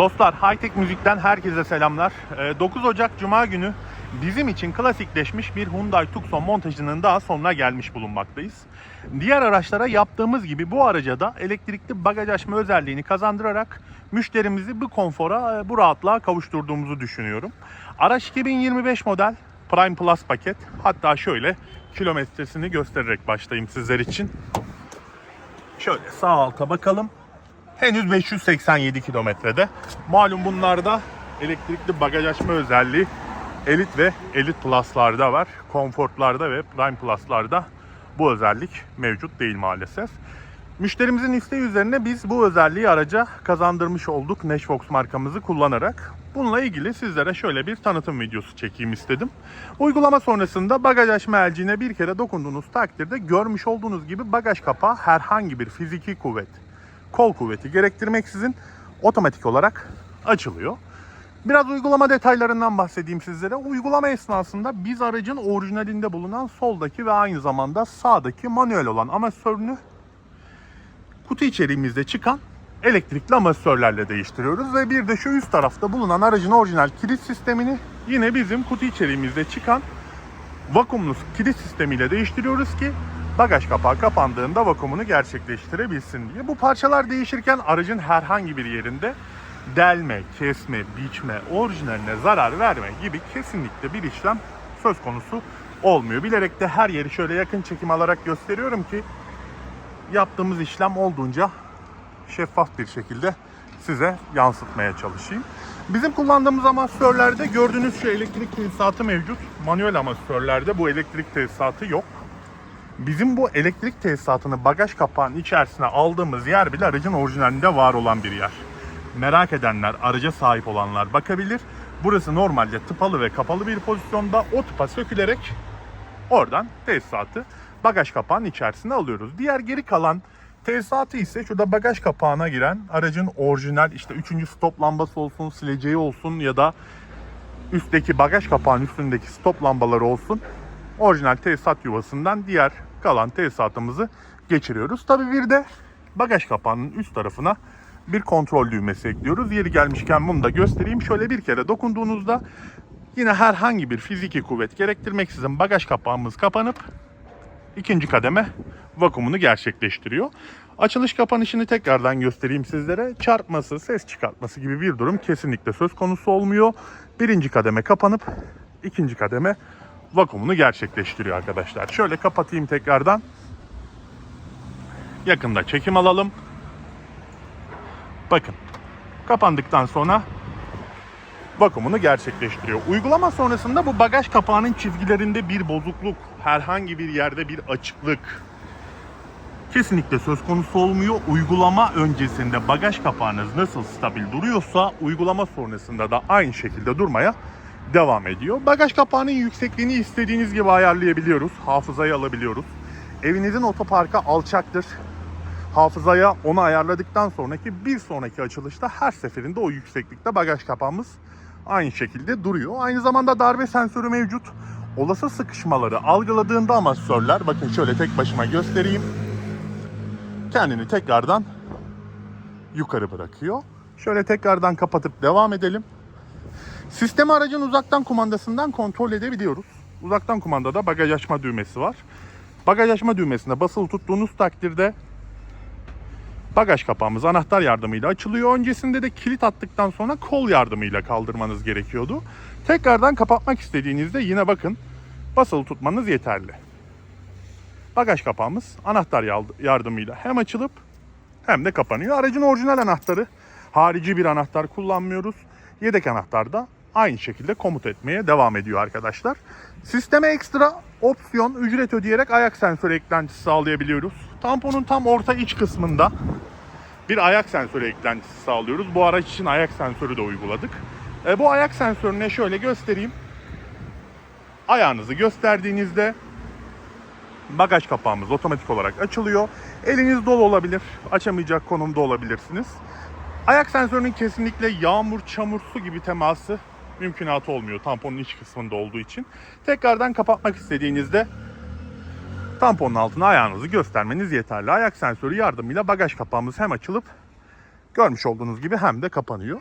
Dostlar Hightech Müzik'ten herkese selamlar. Ee, 9 Ocak Cuma günü bizim için klasikleşmiş bir Hyundai Tucson montajının daha sonuna gelmiş bulunmaktayız. Diğer araçlara yaptığımız gibi bu araca da elektrikli bagaj açma özelliğini kazandırarak müşterimizi bu konfora, e, bu rahatlığa kavuşturduğumuzu düşünüyorum. Araç 2025 model Prime Plus paket. Hatta şöyle kilometresini göstererek başlayayım sizler için. Şöyle sağ alta bakalım. Henüz 587 kilometrede. Malum bunlarda elektrikli bagaj açma özelliği Elite ve Elite Plus'larda var. Comfort'larda ve Prime Plus'larda bu özellik mevcut değil maalesef. Müşterimizin isteği üzerine biz bu özelliği araca kazandırmış olduk Nashvox markamızı kullanarak. Bununla ilgili sizlere şöyle bir tanıtım videosu çekeyim istedim. Uygulama sonrasında bagaj açma elciğine bir kere dokunduğunuz takdirde görmüş olduğunuz gibi bagaj kapağı herhangi bir fiziki kuvvet kol kuvveti gerektirmeksizin otomatik olarak açılıyor. Biraz uygulama detaylarından bahsedeyim sizlere. Uygulama esnasında biz aracın orijinalinde bulunan soldaki ve aynı zamanda sağdaki manuel olan amasörünü kutu içeriğimizde çıkan elektrikli amasörlerle değiştiriyoruz ve bir de şu üst tarafta bulunan aracın orijinal kilit sistemini yine bizim kutu içeriğimizde çıkan vakumlu kilit sistemiyle değiştiriyoruz ki bagaj kapağı kapandığında vakumunu gerçekleştirebilsin diye. Bu parçalar değişirken aracın herhangi bir yerinde delme, kesme, biçme, orijinaline zarar verme gibi kesinlikle bir işlem söz konusu olmuyor. Bilerek de her yeri şöyle yakın çekim alarak gösteriyorum ki yaptığımız işlem olduğunca şeffaf bir şekilde size yansıtmaya çalışayım. Bizim kullandığımız amasörlerde gördüğünüz şu elektrik tesisatı mevcut. Manuel amasörlerde bu elektrik tesisatı yok. Bizim bu elektrik tesisatını bagaj kapağının içerisine aldığımız yer bile aracın orijinalinde var olan bir yer. Merak edenler, araca sahip olanlar bakabilir. Burası normalde tıpalı ve kapalı bir pozisyonda o tıpa sökülerek oradan tesisatı bagaj kapağının içerisine alıyoruz. Diğer geri kalan tesisatı ise şurada bagaj kapağına giren aracın orijinal işte 3. stop lambası olsun, sileceği olsun ya da üstteki bagaj kapağının üstündeki stop lambaları olsun orijinal tesisat yuvasından diğer kalan tesisatımızı geçiriyoruz. Tabi bir de bagaj kapağının üst tarafına bir kontrol düğmesi ekliyoruz. Yeri gelmişken bunu da göstereyim. Şöyle bir kere dokunduğunuzda yine herhangi bir fiziki kuvvet gerektirmeksizin bagaj kapağımız kapanıp ikinci kademe vakumunu gerçekleştiriyor. Açılış kapanışını tekrardan göstereyim sizlere. Çarpması, ses çıkartması gibi bir durum kesinlikle söz konusu olmuyor. Birinci kademe kapanıp ikinci kademe vakumunu gerçekleştiriyor arkadaşlar. Şöyle kapatayım tekrardan. Yakında çekim alalım. Bakın. Kapandıktan sonra vakumunu gerçekleştiriyor. Uygulama sonrasında bu bagaj kapağının çizgilerinde bir bozukluk, herhangi bir yerde bir açıklık kesinlikle söz konusu olmuyor. Uygulama öncesinde bagaj kapağınız nasıl stabil duruyorsa uygulama sonrasında da aynı şekilde durmaya devam ediyor. Bagaj kapağının yüksekliğini istediğiniz gibi ayarlayabiliyoruz. Hafızayı alabiliyoruz. Evinizin otoparka alçaktır. Hafızaya onu ayarladıktan sonraki bir sonraki açılışta her seferinde o yükseklikte bagaj kapağımız aynı şekilde duruyor. Aynı zamanda darbe sensörü mevcut. Olası sıkışmaları algıladığında amasörler bakın şöyle tek başıma göstereyim. Kendini tekrardan yukarı bırakıyor. Şöyle tekrardan kapatıp devam edelim. Sistemi aracın uzaktan kumandasından kontrol edebiliyoruz. Uzaktan kumandada bagaj açma düğmesi var. Bagaj açma düğmesine basılı tuttuğunuz takdirde bagaj kapağımız anahtar yardımıyla açılıyor. Öncesinde de kilit attıktan sonra kol yardımıyla kaldırmanız gerekiyordu. Tekrardan kapatmak istediğinizde yine bakın basılı tutmanız yeterli. Bagaj kapağımız anahtar yardımıyla hem açılıp hem de kapanıyor. Aracın orijinal anahtarı harici bir anahtar kullanmıyoruz. Yedek anahtar da aynı şekilde komut etmeye devam ediyor arkadaşlar. Sisteme ekstra opsiyon ücret ödeyerek ayak sensörü eklentisi sağlayabiliyoruz. Tamponun tam orta iç kısmında bir ayak sensörü eklentisi sağlıyoruz. Bu araç için ayak sensörü de uyguladık. E, bu ayak sensörüne şöyle göstereyim. Ayağınızı gösterdiğinizde bagaj kapağımız otomatik olarak açılıyor. Eliniz dolu olabilir, açamayacak konumda olabilirsiniz. Ayak sensörünün kesinlikle yağmur, çamur, su gibi teması mümkünatı olmuyor tamponun iç kısmında olduğu için. Tekrardan kapatmak istediğinizde tamponun altına ayağınızı göstermeniz yeterli. Ayak sensörü yardımıyla bagaj kapağımız hem açılıp görmüş olduğunuz gibi hem de kapanıyor.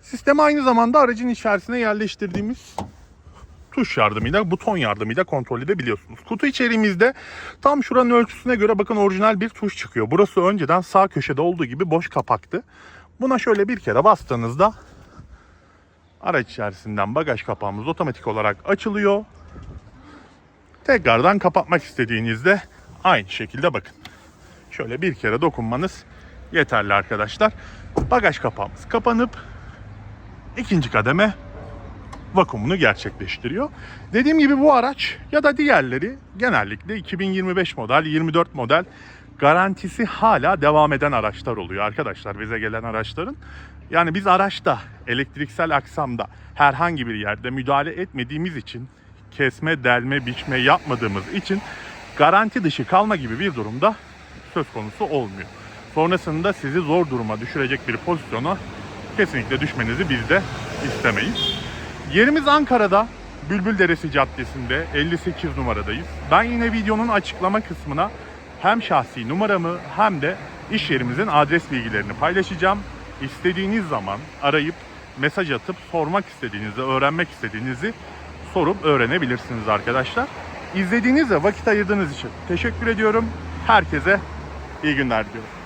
Sistemi aynı zamanda aracın içerisine yerleştirdiğimiz tuş yardımıyla, buton yardımıyla kontrol edebiliyorsunuz. Kutu içeriğimizde tam şuranın ölçüsüne göre bakın orijinal bir tuş çıkıyor. Burası önceden sağ köşede olduğu gibi boş kapaktı. Buna şöyle bir kere bastığınızda araç içerisinden bagaj kapağımız otomatik olarak açılıyor. Tekrardan kapatmak istediğinizde aynı şekilde bakın. Şöyle bir kere dokunmanız yeterli arkadaşlar. Bagaj kapağımız kapanıp ikinci kademe vakumunu gerçekleştiriyor. Dediğim gibi bu araç ya da diğerleri genellikle 2025 model, 24 model garantisi hala devam eden araçlar oluyor arkadaşlar bize gelen araçların. Yani biz araçta elektriksel aksamda herhangi bir yerde müdahale etmediğimiz için kesme, delme, biçme yapmadığımız için garanti dışı kalma gibi bir durumda söz konusu olmuyor. Sonrasında sizi zor duruma düşürecek bir pozisyona kesinlikle düşmenizi biz de istemeyiz. Yerimiz Ankara'da Bülbül Deresi Caddesi'nde 58 numaradayız. Ben yine videonun açıklama kısmına hem şahsi numaramı hem de iş yerimizin adres bilgilerini paylaşacağım. İstediğiniz zaman arayıp mesaj atıp sormak istediğinizi, öğrenmek istediğinizi sorup öğrenebilirsiniz arkadaşlar. İzlediğiniz ve vakit ayırdığınız için teşekkür ediyorum. Herkese iyi günler diliyorum.